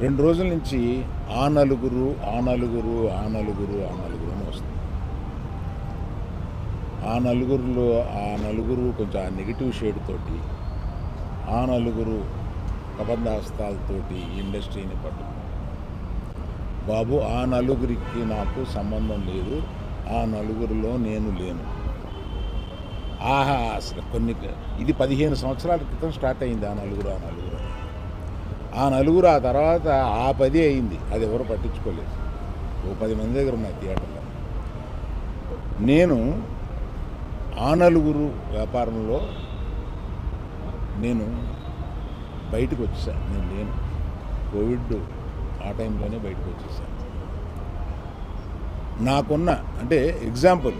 రెండు రోజుల నుంచి ఆ నలుగురు ఆ నలుగురు ఆ నలుగురు ఆ నలుగురు అని వస్తుంది ఆ నలుగురులో ఆ నలుగురు కొంచెం ఆ నెగిటివ్ షేడ్ తోటి ఆ నలుగురు కబంధాస్తాలతోటి ఇండస్ట్రీని పట్టు బాబు ఆ నలుగురికి నాకు సంబంధం లేదు ఆ నలుగురిలో నేను లేను ఆహా అసలు కొన్ని ఇది పదిహేను సంవత్సరాల క్రితం స్టార్ట్ అయింది ఆ నలుగురు ఆ నలుగురు అని. ఆ నలుగురు ఆ తర్వాత ఆ పది అయింది. అది ఎవరు పట్టించుకోలేదు. ఓ పది మంది దగ్గర ఉన్నాయి థియేటర్లో. నేను ఆ నలుగురు వ్యాపారంలో నేను బయటకు వచ్చేసాను నేను లేను. కోవిడ్ ఆ టైంలోనే బయటకు వచ్చేసాను నాకున్న అంటే ఎగ్జాంపుల్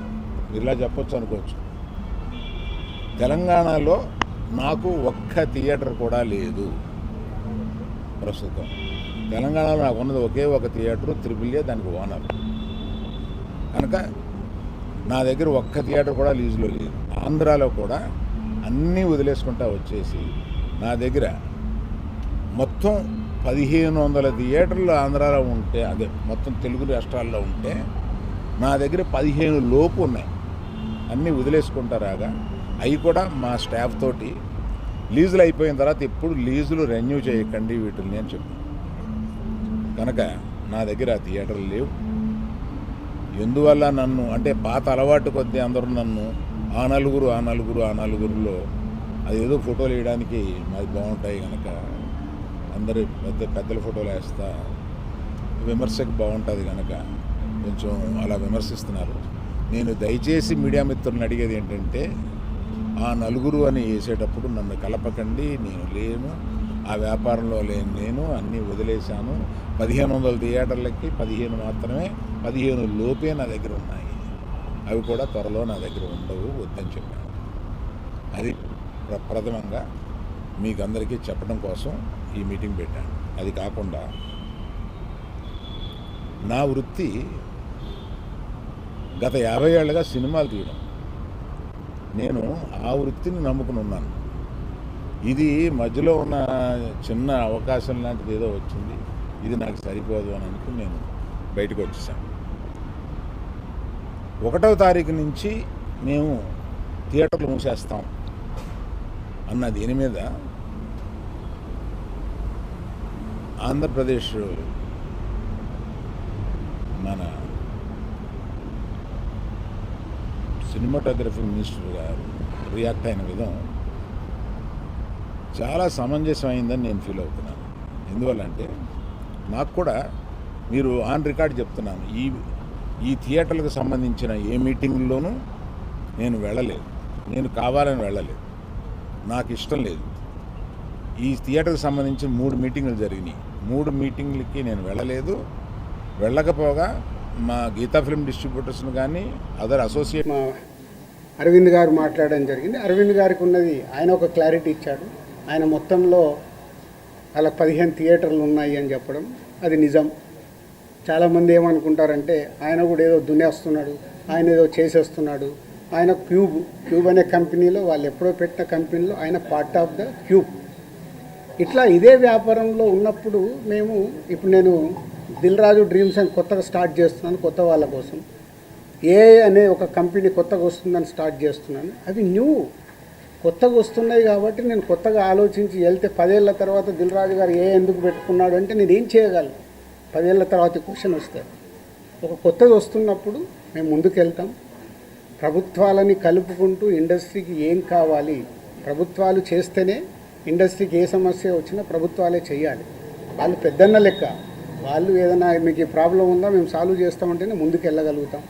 ఇలా చెప్పొచ్చు అనుకోవచ్చు. తెలంగాణలో నాకు ఒక్క థియేటర్ కూడా లేదు. ప్రస్తుతం. తెలంగాణలో నాకు ఉన్నది ఒకే ఒక థియేటర్ త్రిపుల్ దానికి ఓనర్. కనుక నా దగ్గర ఒక్క థియేటర్ కూడా లీజులో లేదు. ఆంధ్రాలో కూడా అన్నీ వదిలేసుకుంటా వచ్చేసి నా దగ్గర మొత్తం పదిహేను వందల థియేటర్లు ఆంధ్రాలో ఉంటే అదే మొత్తం తెలుగు రాష్ట్రాల్లో ఉంటే నా దగ్గర పదిహేను లోపు ఉన్నాయి. అన్నీ వదిలేసుకుంటారాగా అవి కూడా మా స్టాఫ్ తోటి లీజులు అయిపోయిన తర్వాత ఎప్పుడు లీజులు రెన్యూ చేయకండి వీటిని అని చెప్పి. కనుక నా దగ్గర థియేటర్లు లేవు. ఎందువల్ల నన్ను అంటే పాత అలవాటు కొద్దీ అందరూ నన్ను ఆ నలుగురు ఆ నలుగురు ఆ నలుగురులో అదేదో ఫోటోలు వేయడానికి మాది బాగుంటాయి కనుక అందరు పెద్ద పెద్దల ఫోటోలు వేస్తా విమర్శకు బాగుంటుంది కనుక కొంచెం అలా విమర్శిస్తున్నారు. నేను దయచేసి మీడియా మిత్రులను అడిగేది ఏంటంటే ఆ నలుగురు అని వేసేటప్పుడు నన్ను కలపకండి నేను లేను. ఆ వ్యాపారంలో లేని నేను అన్నీ వదిలేశాను. పదిహేను వందల థియేటర్లకి పదిహేను మాత్రమే పదిహేను లోపే నా దగ్గర ఉన్నాయి. అవి కూడా త్వరలో నా దగ్గర ఉండవు వద్దని చెప్పాను. అది ప్రప్రథమంగా మీకు అందరికీ చెప్పడం కోసం ఈ మీటింగ్ పెట్టాను. అది కాకుండా నా వృత్తి గత యాభై ఏళ్ళుగా సినిమాలు తీయడం. నేను ఆ వృత్తిని నమ్ముకుని ఉన్నాను ఇది మధ్యలో ఉన్న చిన్న అవకాశం లాంటిది ఏదో వచ్చింది. ఇది నాకు సరిపోదు అని అనుకుని నేను బయటకు వచ్చేసాను. ఒకటవ తారీఖు నుంచి మేము థియేటర్లు మూసేస్తాం అన్న దీని మీద ఆంధ్రప్రదేశ్ మన సినిమాటోగ్రఫీ మినిస్టర్ గారు రియాక్ట్ అయిన విధం చాలా సమంజసమైందని నేను ఫీల్ అవుతున్నాను. ఎందువల్లంటే నాకు కూడా మీరు ఆన్ రికార్డ్ చెప్తున్నాను ఈ ఈ థియేటర్లకు సంబంధించిన ఏ మీటింగ్లోనూ నేను వెళ్ళలేదు. నేను కావాలని వెళ్ళలేదు. నాకు ఇష్టం లేదు. ఈ థియేటర్కి సంబంధించిన మూడు మీటింగులు జరిగినాయి. మూడు మీటింగ్లకి నేను వెళ్ళలేదు. వెళ్ళకపోగా మా గీతా ఫిల్మ్ డిస్ట్రిబ్యూటర్స్ని కానీ అదర్ అసోసియేట్ అరవింద్ గారు మాట్లాడడం జరిగింది. అరవింద్ గారికి ఉన్నది ఆయన ఒక క్లారిటీ ఇచ్చాడు. ఆయన మొత్తంలో అలా పదిహేను థియేటర్లు ఉన్నాయి అని చెప్పడం అది నిజం. చాలామంది ఏమనుకుంటారంటే ఆయన కూడా ఏదో దున్నేస్తున్నాడు ఆయన ఏదో చేసేస్తున్నాడు. ఆయన క్యూబ్ క్యూబ్ అనే కంపెనీలో వాళ్ళు ఎప్పుడో పెట్టిన కంపెనీలో ఆయన పార్ట్ ఆఫ్ ద క్యూబ్ ఇట్లా ఇదే వ్యాపారంలో ఉన్నప్పుడు మేము ఇప్పుడు నేను దిల్ రాజు డ్రీమ్స్ అని కొత్తగా స్టార్ట్ చేస్తున్నాను కొత్త వాళ్ళ కోసం. ఏ అనే ఒక కంపెనీ కొత్తగా వస్తుందని స్టార్ట్ చేస్తున్నాను. అవి న్యూ. కొత్తగా వస్తున్నాయి కాబట్టి నేను కొత్తగా ఆలోచించి వెళ్తే పదేళ్ళ తర్వాత దిల్ రాజు గారు ఏ ఎందుకు పెట్టుకున్నాడు అంటే నేను ఏం చేయగలను? పదేళ్ళ తర్వాత క్వశ్చన్ వస్తే ఒక కొత్తది వస్తున్నప్పుడు మేము ముందుకెళ్తాం. ప్రభుత్వాలని కలుపుకుంటూ ఇండస్ట్రీకి ఏం కావాలి? ప్రభుత్వాలు చేస్తేనే ఇండస్ట్రీకి ఏ సమస్య వచ్చినా ప్రభుత్వాలే చేయాలి. వాళ్ళు పెద్దన్న లెక్క. వాళ్ళు ఏదైనా మీకు ఈ ప్రాబ్లం ఉందా? మేము సాల్వ్ చేస్తామంటేనే ముందుకు వెళ్ళగలుగుతాం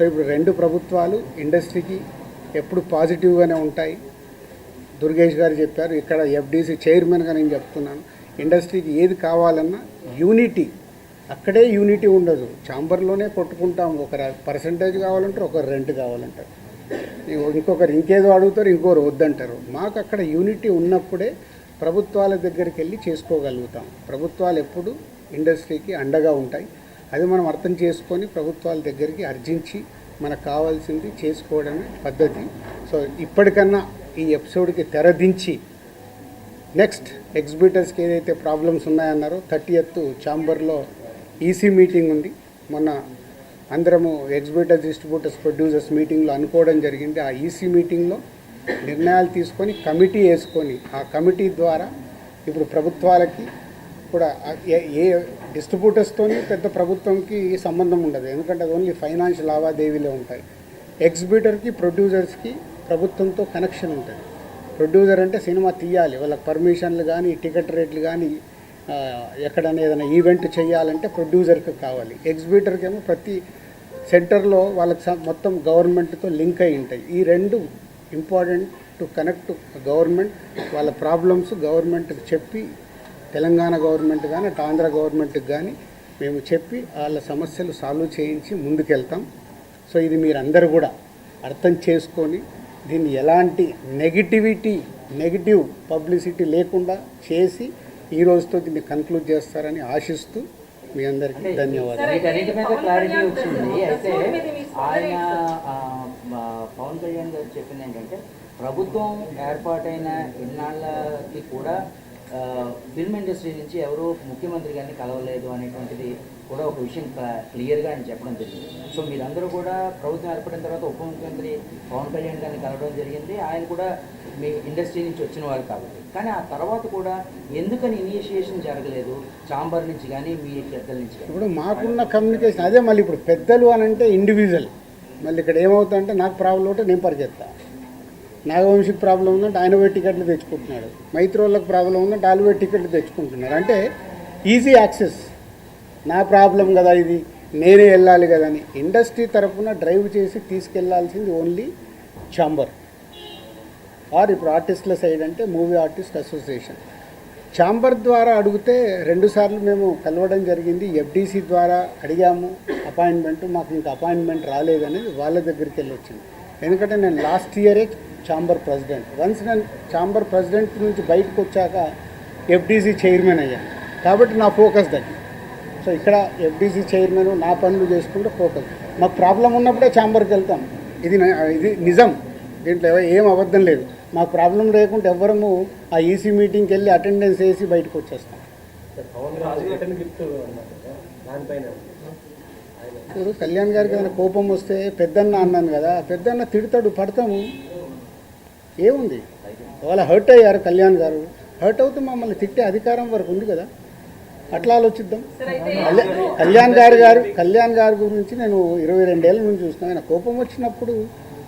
సో ఇప్పుడు రెండు ప్రభుత్వాలు ఇండస్ట్రీకి ఎప్పుడు పాజిటివ్గానే ఉంటాయి. దుర్గేష్ గారు చెప్పారు ఇక్కడ ఎఫ్డీసీ చైర్మన్గా నేను చెప్తున్నాను ఇండస్ట్రీకి ఏది కావాలన్నా యూనిటీ అక్కడే యూనిటీ ఉండదు. చాంబర్లోనే కొట్టుకుంటాం ఒక పర్సంటేజ్ కావాలంటారు ఒకరు రెంట్ కావాలంటారు. ఇంకొకరు ఇంకేదో అడుగుతారు ఇంకొకరు వద్దంటారు. మాకు అక్కడ యూనిటీ ఉన్నప్పుడే ప్రభుత్వాల దగ్గరికి వెళ్ళి చేసుకోగలుగుతాం. ప్రభుత్వాలు ఎప్పుడు ఇండస్ట్రీకి అండగా ఉంటాయి. అది మనం అర్థం చేసుకొని ప్రభుత్వాల దగ్గరికి అర్జించి మనకు కావాల్సింది చేసుకోవడమే పద్ధతి. సో ఇప్పటికన్నా ఈ ఎపిసోడ్కి తెరదించి నెక్స్ట్ ఎగ్జిబిటర్స్కి ఏదైతే ప్రాబ్లమ్స్ ఉన్నాయన్నారో థర్టీ ఎత్ ఛాంబర్లో ఈసీ మీటింగ్ ఉంది. మొన్న అందరము ఎగ్జిబిటర్స్ డిస్ట్రిబ్యూటర్స్ ప్రొడ్యూసర్స్ మీటింగ్లో అనుకోవడం జరిగింది. ఆ ఈసీ మీటింగ్లో నిర్ణయాలు తీసుకొని కమిటీ వేసుకొని ఆ కమిటీ ద్వారా ఇప్పుడు ప్రభుత్వాలకి కూడా ఏ- డిస్ట్రిబ్యూటర్స్తో పెద్ద ప్రభుత్వంకి సంబంధం ఉండదు. ఎందుకంటే అది ఓన్లీ ఫైనాన్స్ లావాదేవీలే ఉంటాయి. ఎగ్జిబిటర్కి ప్రొడ్యూసర్స్కి ప్రభుత్వంతో కనెక్షన్ ఉంటుంది. ప్రొడ్యూసర్ అంటే సినిమా తీయాలి. వాళ్ళకి పర్మిషన్లు కానీ టికెట్ రేట్లు కానీ ఎక్కడైనా ఏదైనా ఈవెంట్ చేయాలంటే ప్రొడ్యూసర్కి కావాలి. ఎగ్జిబిటర్కి ఏమో ప్రతి సెంటర్లో వాళ్ళకి మొత్తం గవర్నమెంట్తో లింక్ అయి ఉంటాయి. ఈ రెండు ఇంపార్టెంట్ టు కనెక్ట్ గవర్నమెంట్ వాళ్ళ ప్రాబ్లమ్స్ గవర్నమెంట్కి చెప్పి తెలంగాణ గవర్నమెంట్ కానీ అటు ఆంధ్ర గవర్నమెంట్కి కానీ మేము చెప్పి వాళ్ళ సమస్యలు సాల్వ్ చేయించి ముందుకెళ్తాం. సో ఇది మీరందరూ కూడా అర్థం చేసుకొని దీన్ని ఎలాంటి నెగిటివిటీ నెగిటివ్ పబ్లిసిటీ లేకుండా చేసి ఈ రోజుతో దీన్ని కన్క్లూడ్ చేస్తారని ఆశిస్తూ మీ అందరికీ ధన్యవాదాలు. వీటన్నిటి మీద క్లారిటీ వచ్చింది. అయితే ఆయన ఆ, మా పవన్ కళ్యాణ్ గారు చెప్పింది ఏంటంటే ప్రభుత్వం ఏర్పాటైన ఇన్నాళ్ళకి కూడా ఫిల్మ్ ఇండస్ట్రీ నుంచి ఎవరూ ముఖ్యమంత్రి గారిని కలవలేదు అనేటువంటిది కూడా ఒక విషయం క్లియర్గా ఆయన చెప్పడం జరిగింది. సో మీరందరూ కూడా ప్రభుత్వం ఏర్పడిన తర్వాత ఉప ముఖ్యమంత్రి పవన్ కళ్యాణ్ గారిని కలవడం జరిగింది. ఆయన కూడా మీ ఇండస్ట్రీ నుంచి వచ్చిన వారు కాబట్టి. కానీ ఆ తర్వాత కూడా ఎందుకని ఇనిషియేషన్ జరగలేదు? చాంబర్ నుంచి కానీ మీ పెద్దల నుంచి కానీ? ఇప్పుడు మాకున్న కమ్యూనికేషన్ అదే మళ్ళీ ఇప్పుడు పెద్దలు అని అంటే ఇండివిజువల్ మళ్ళీ ఇక్కడ ఏమవుతుందంటే నాకు ప్రాబ్లం ఉంటే నేను పరిచేస్తాను నాగవంశి ప్రాబ్లం ఉందంటే ఆయన పోయి టికెట్లు తెచ్చుకుంటున్నాడు. మైత్రోళ్ళకి ప్రాబ్లం ఉందంటే వాళ్ళు పోయి టికెట్లు తెచ్చుకుంటున్నారు. అంటే ఈజీ యాక్సెస్. నా ప్రాబ్లం కదా ఇది నేనే వెళ్ళాలి కదా అని. ఇండస్ట్రీ తరఫున డ్రైవ్ చేసి తీసుకెళ్ళాల్సింది ఓన్లీ ఛాంబర్. ఆర్ ఇప్పుడు ఆర్టిస్టుల సైడ్ అంటే మూవీ ఆర్టిస్ట్ అసోసియేషన్. ఛాంబర్ ద్వారా అడిగితే రెండుసార్లు మేము కలవడం జరిగింది. ఎఫ్డీసీ ద్వారా అడిగాము. అపాయింట్మెంట్ మాకు ఇంకా అపాయింట్మెంట్ రాలేదనేది వాళ్ళ దగ్గరికి వెళ్ళి వచ్చింది ఎందుకంటే నేను లాస్ట్ ఇయరే ఛాంబర్ ప్రెసిడెంట్. వన్స్ నేను ఛాంబర్ ప్రెసిడెంట్ నుంచి బయటకు వచ్చాక ఎఫ్డీసీ చైర్మన్ అయ్యాను కాబట్టి నా ఫోకస్ దగ్గర సో ఇక్కడ ఎఫ్డీసీ చైర్మన్ నా పనులు చేసుకుంటే ఫోకస్. మాకు ప్రాబ్లం ఉన్నప్పుడే ఛాంబర్కి వెళ్తాం. ఇది ఇది నిజం. దీంట్లో ఏం అబద్ధం లేదు. మాకు ప్రాబ్లం లేకుంటే ఎవ్వరము ఆ ఈసీ మీటింగ్కి వెళ్ళి అటెండెన్స్ వేసి బయటకు వచ్చేస్తాం. ఇప్పుడు కళ్యాణ్ గారికి ఏదైనా కోపం వస్తే పెద్దన్న అన్నాను కదా పెద్దన్న తిడతాడు పడతాము. ఏముంది? వాళ్ళ హర్ట్ అయ్యారు కళ్యాణ్ గారు హర్ట్ అవుతూ మమ్మల్ని తిట్టే అధికారం వరకు ఉంది కదా? అట్లా ఆలోచిద్దాం. కళ్యాణ్ కళ్యాణ్ గారు గారు కళ్యాణ్ గారి గురించి నేను ఇరవై రెండేళ్ళ నుంచి చూస్తున్నాను ఆయన కోపం వచ్చినప్పుడు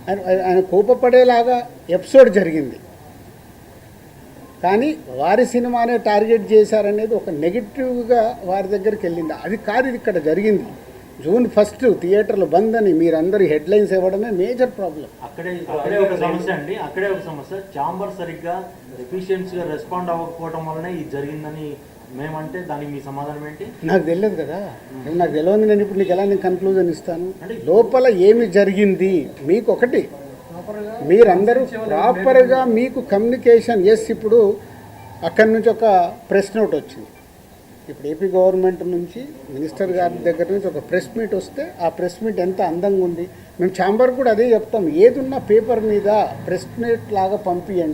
ఆయన ఆయన కోపపడేలాగా ఎపిసోడ్ జరిగింది. కానీ వారి సినిమానే టార్గెట్ చేశారనేది ఒక నెగిటివ్గా వారి దగ్గరికి వెళ్ళింది. అది కాదు ఇది ఇక్కడ జరిగింది. జూన్ ఫస్ట్ థియేటర్లు బంద్ అని మీరందరూ హెడ్లైన్స్ ఇవ్వడమే మేజర్ ప్రాబ్లం అక్కడే అక్కడే ఒక సమస్య అండి. అక్కడే ఒక సమస్య. చాంబర్ సరిగ్గా ఎఫిషియన్సీ గా రెస్పాండ్ అవ్వకపోవడం వల్లనే ఇది జరిగిందని మేమంటే దానికి మీ సమాధానం ఏంటి? నాకు తెలియదు కదా. నాకు తెలియదు నేను ఇప్పుడు నీకు ఎలా నేను కన్క్లూజన్ ఇస్తాను లోపల ఏమి జరిగింది? మీకు ఒకటి మీరందరూ ప్రాపర్గా మీకు కమ్యూనికేషన్ ఎస్ ఇప్పుడు అక్కడి నుంచి ఒక ప్రెస్ నోట్ వచ్చింది. ఇప్పుడు ఏపీ గవర్నమెంట్ నుంచి మినిస్టర్ గారి దగ్గర నుంచి ఒక ప్రెస్ మీట్ వస్తే ఆ ప్రెస్ మీట్ ఎంత అందంగా ఉంది? మేము ఛాంబర్ కూడా అదే చెప్తాం. ఏదున్నా పేపర్ మీద ప్రెస్ మీట్ లాగా పంపియండి.